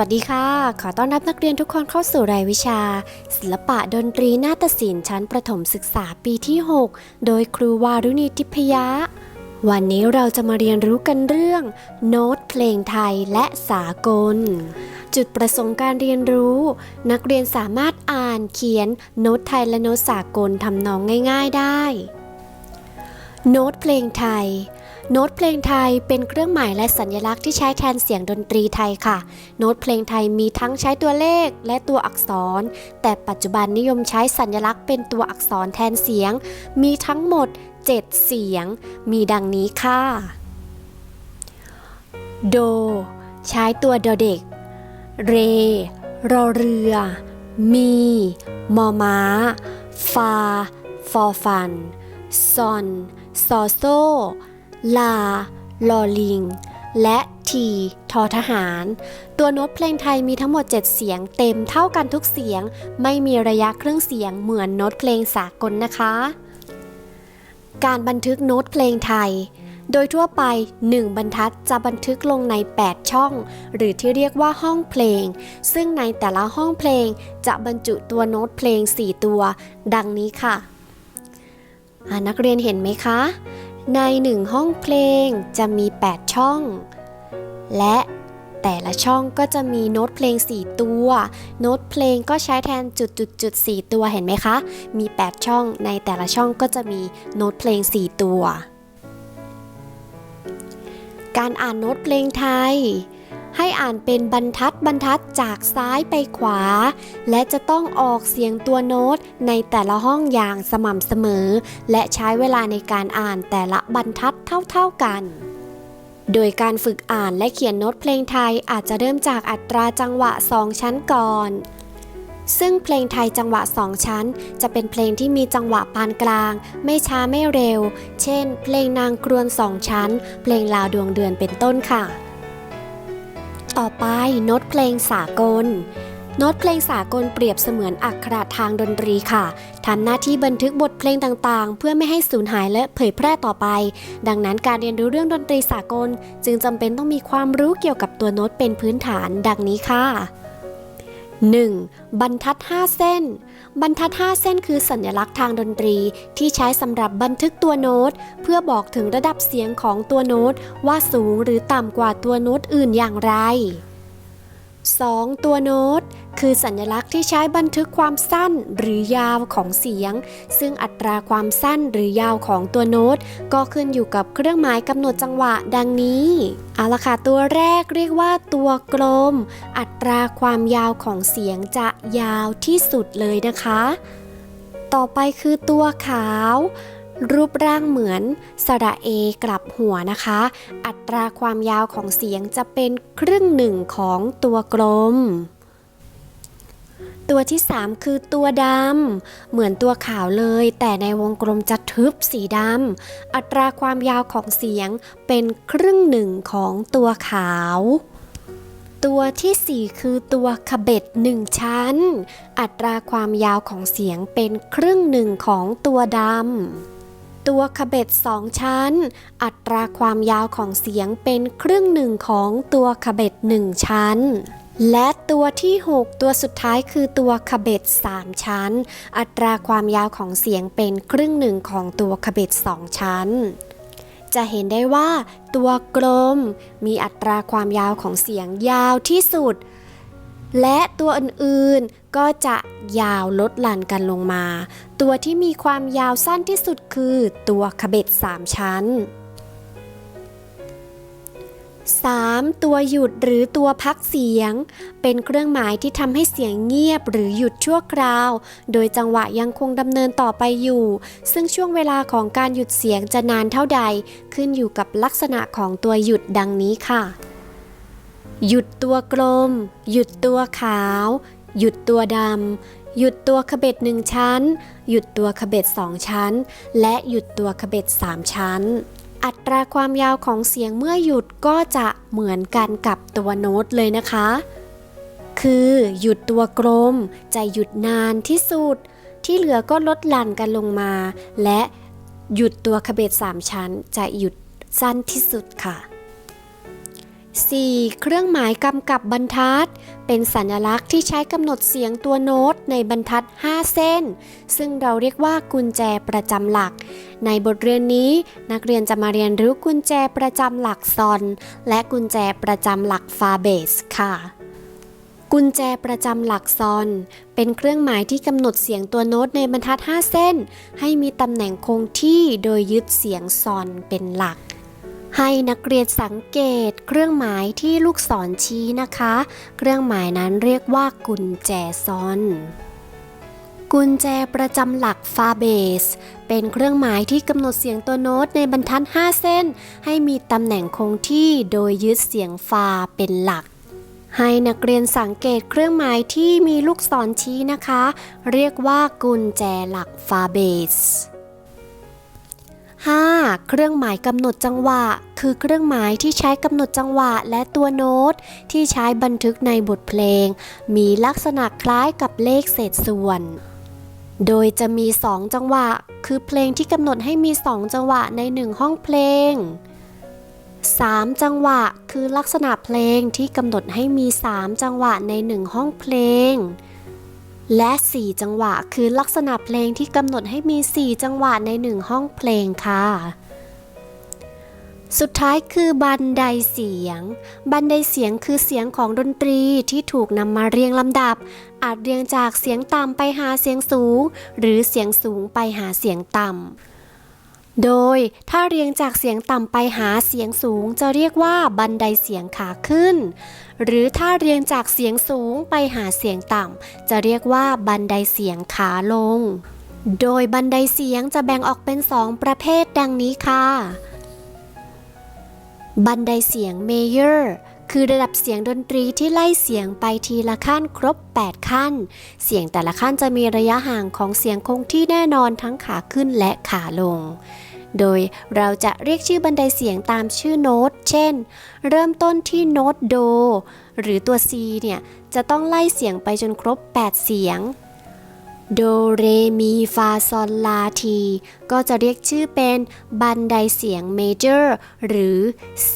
วัสดีค่ะ ขอต้อนรับนักเรียนทุกคนเข้าสู่รายวิชา ศิลปะดนตรีนาฏศิลป์ชั้นประถมศึกษาปีที่ 6 โดยครูวารุณีทิพยะ วันนี้เราจะมาเรียนรู้กันเรื่อง โน้ตเพลงไทยและสากล จุดประสงค์การเรียนรู้ นักเรียนสามารถอ่านเขียนโน้ตไทยและโน้ตสากลทำนองง่าย ๆได้ โน้ตเพลงไทย โน้ตเพลงไทยเป็นเครื่องหมายและสัญลักษณ์ที่ใช้แทนเสียงดนตรีไทยค่ะ โน้ตเพลงไทยมีทั้งใช้ตัวเลขและตัวอักษร แต่ปัจจุบันนิยมใช้สัญลักษณ์เป็นตัวอักษรแทนเสียง มีทั้งหมด 7 เสียง มีดังนี้ค่ะ โด ใช้ตัวดเด็ก เร รอเรือ มี มอม้า ฟา ฟอฟัน ซอน ซอโซ ลา ลอลิง และทีทอทหาร ตัวโน้ตเพลงไทยมีทั้งหมด 7 เสียงเต็มเท่ากันทุกเสียง ไม่มีระยะเครื่องเสียงเหมือนโน้ตเพลงสากลนะคะ การบันทึกโน้ตเพลงไทย โดยทั่วไป 1 บรรทัดจะบันทึกลงใน 8 ช่อง หรือที่เรียกว่าห้องเพลง ซึ่งในแต่ละห้องเพลงจะบรรจุตัวโน้ตเพลง 4 ตัว ดังนี้ค่ะนักเรียนเห็นไหมคะ ในหนึ่งห้องเพลงจะมี 8 ช่อง และแต่ละช่องก็จะมีโน้ตเพลง 4 ตัว โน้ตเพลงก็ใช้แทนจุดจุดจุด4ตัวเห็นไหมคะ มี 8 ช่อง ในแต่ละช่องก็จะมีโน้ตเพลง 4 ตัว การอ่านโน้ตเพลงไทย ให้อ่านเป็นบรรทัดบรรทัดจากซ้ายไปขวา และจะต้องออกเสียงตัวโน้ตในแต่ละห้องอย่างสม่ำเสมอ และใช้เวลาในการอ่านแต่ละบรรทัดเท่าๆกันโดยการฝึกอ่านและเขียนโน้ตเพลงไทยอาจจะเริ่มจากอัตราจังหวะ 2 ชั้นก่อน ซึ่งเพลงไทยจังหวะ 2 ชั้น จะเป็นเพลงที่มีจังหวะปานกลาง ไม่ช้าไม่เร็ว เช่น เพลงนางครวนสองชั้น เพลงลาวดวงเดือนเป็นต้นค่ะ ต่อไปโน้ตเพลงสากล โน้ตเพลงสากลเปรียบเสมือนอักขระทางดนตรีค่ะทำหน้าที่บันทึกบทเพลงต่างๆ เพื่อไม่ให้สูญหายและเผยแพร่ต่อไป ดังนั้นการเรียนรู้เรื่องดนตรีสากล จึงจำเป็นต้องมีความรู้เกี่ยวกับตัวโน้ตเป็นพื้นฐาน ดังนี้ค่ะ 1. บรรทัด 5 เส้น บรรทัด 5 เส้นคือสัญลักษณ์ทางดนตรีที่ใช้สำหรับบันทึกตัวโน้ต เพื่อบอกถึงระดับเสียงของตัวโน้ต ว่าสูงหรือต่ำกว่าตัวโน้ตอื่นอย่างไร 2. ตัวโน้ต คือสัญลักษณ์ที่ใช้บันทึกความสั้นหรือยาวของเสียง ซึ่งอัตราความสั้นหรือยาวของตัวโน้ต ก็ขึ้นอยู่กับเครื่องหมายกำหนดจังหวะดังนี้ เอาละค่ะ ตัวแรกเรียกว่าตัวกลม อัตราความยาวของเสียงจะยาวที่สุดเลยนะคะ ต่อไปคือตัวขาว รูปร่างเหมือนสระเอกลับหัวนะคะ อัตราความยาวของเสียงจะเป็นครึ่งหนึ่งของตัวกลม ตัวที่ 3 คือตัวดำ เหมือนตัวขาวเลย แต่ในวงกลมจะทึบสีดำ อัตราความยาวของเสียงเป็นครึ่งหนึ่งของตัวขาวตัวทีสี่4 คือตัวขบเบ็ดหนึ่งชั้น อัตราความยาวของเสียงเป็นครึ่งหนึ่งของตัวดำ ตัวขบเบ็ดสองชั้น อัตราความยาวของเสียงเป็นครึ่งหนึ่งของตัวขบเบ็ดหนึ่งชั้นและตัวที่ 6 ตัวสุดท้ายคือตัวขบเบ็ด3 ชั้น อัตราความยาวของเสียงเป็นครึ่งหนึ่งของตัวขบเบ็ด2 ชั้น จะเห็นได้ว่าตัวกลมมีอัตราความยาวของเสียงยาวที่สุด และตัวอื่นๆก็จะยาวลดหลั่นกันลงมา ตัวที่มีความยาวสั้นที่สุดคือตัวขบเบ็ด 3 ชั้น 3. ตัวหยุดหรือตัวพักเสียง เป็นเครื่องหมายที่ทำให้เสียงเงียบหรือหยุดชั่วคราว โดยจังหวะยังคงดำเนินต่อไปอยู่ ซึ่งช่วงเวลาของการหยุดเสียงจะนานเท่าใด ขึ้นอยู่กับลักษณะของตัวหยุดดังนี้ค่ะ หยุดตัวกลม หยุดตัวขาว หยุดตัวดำ หยุดตัวขบเบ็ดหนึ่งชั้น หยุดตัวขบเบ็ดสองชั้น และหยุดตัวขบเบ็ดสามชั้น อัตราความยาวของเสียงเมื่อหยุดก็จะเหมือนกันกับตัวโน้ตเลยนะคะ คือหยุดตัวกลม จะหยุดนานที่สุด ที่เหลือก็ลดหลั่นกันลงมา และหยุดตัวขบเบ็ดสามชั้น จะหยุดสั้นที่สุดค่ะ 4. เครื่องหมายกำกับบรรทัด เป็นสัญลักษณ์ที่ใช้กำหนดเสียงตัวโน้ตในบรรทัด 5 เส้น ซึ่งเราเรียกว่ากุญแจประจำหลัก ในบทเรียนนี้ นักเรียนจะมาเรียนรู้กุญแจประจำหลักซอน และกุญแจประจำหลักฟาเบสค่ะกุญแจประจำหลักซอน เป็นเครื่องหมายที่กำหนดเสียงตัวโน้ตในบรรทัด 5 เส้น ให้มีตำแหน่งคงที่โดยยึดเสียงซอนเป็นหลัก ให้นักเรียนสังเกตเครื่องหมายที่ลูกศรชี้นะคะ เครื่องหมายนั้นเรียกว่ากุญแจซอน กุญแจประจำหลักฟาเบส เป็นเครื่องหมายที่กำหนดเสียงตัวโน้ตในบรรทัด 5 เส้น ให้มีตำแหน่งคงที่โดยยึดเสียงฟาเป็นหลักให้นักเรียนสังเกตเครื่องหมายที่มีลูกศรชี้นะคะ เรียกว่ากุญแจหลักฟาเบส 5. เครื่องหมายกำหนดจังหวะ คือเครื่องหมายที่ใช้กำหนดจังหวะและตัวโน้ต ที่ใช้บันทึกในบทเพลง มีลักษณะคล้ายกับเลขเศษส่วน โดยจะมี 2 จังหวะ คือเพลงที่กำหนดให้มี 2 จังหวะใน 1 ห้องเพลง 3 จังหวะ คือลักษณะเพลงที่กำหนดให้มี 3 จังหวะใน 1 ห้องเพลง และ 4 จังหวะคือลักษณะเพลงที่กำหนดให้มี 4 จังหวะใน 1 ห้องเพลงค่ะ สุดท้ายคือบันไดเสียง บันไดเสียงคือเสียงของดนตรีที่ถูกนำมาเรียงลำดับ อาจเรียงจากเสียงต่ำไปหาเสียงสูง หรือเสียงสูงไปหาเสียงต่ำ โดยถ้าเรียงจากเสียงต่ำไปหาเสียงสูงจะเรียกว่าบันไดเสียงขาขึ้น หรือถ้าเรียงจากเสียงสูงไปหาเสียงต่ำจะเรียกว่าบันไดเสียงขาลง โดยบันไดเสียงจะแบ่งออกเป็นสองประเภทดังนี้ค่ะ บันไดเสียงเมเยอร์ คือระดับเสียงดนตรีที่ไล่เสียงไปทีละขั้นครบ 8 ขั้น เสียงแต่ละขั้นจะมีระยะห่างของเสียงคงที่แน่นอนทั้งขาขึ้นและขาลง โดยเราจะเรียกชื่อบันไดเสียงตามชื่อโน้ต เช่น เริ่มต้นที่โน้ตโด หรือตัว C เนี่ยจะต้องไล่เสียงไปจนครบ 8 เสียงโดเรมีฟาซอลลาที ก็จะเรียกชื่อเป็นบันไดเสียงเมเจอร์หรือ C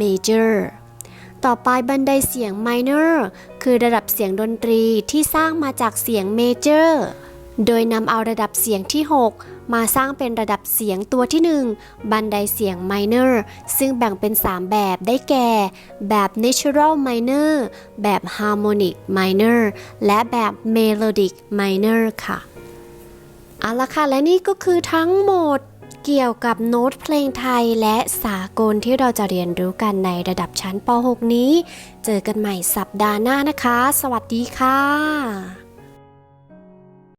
major ต่อไปบันไดเสียง minor คือระดับเสียงดนตรีที่สร้างมาจากเสียงเมเจอร์โดยนำเอาระดับเสียงที่ 6 มาสร้างเป็นระดับเสียงตัวที่ 1 บันไดเสียง minor ซึ่งแบ่งเป็น 3 แบบได้แก่ แบบ natural minor แบบ harmonic minor และแบบ melodic minor ค่ะ เอาละค่ะ และนี่ก็คือทั้งหมด เกี่ยวกับโน้ตเพลงไทยและสากลที่เราจะเรียนรู้กันในระดับชั้นป .6 นี้ เจอกันใหม่สัปดาห์หน้านะคะ สวัสดีค่ะ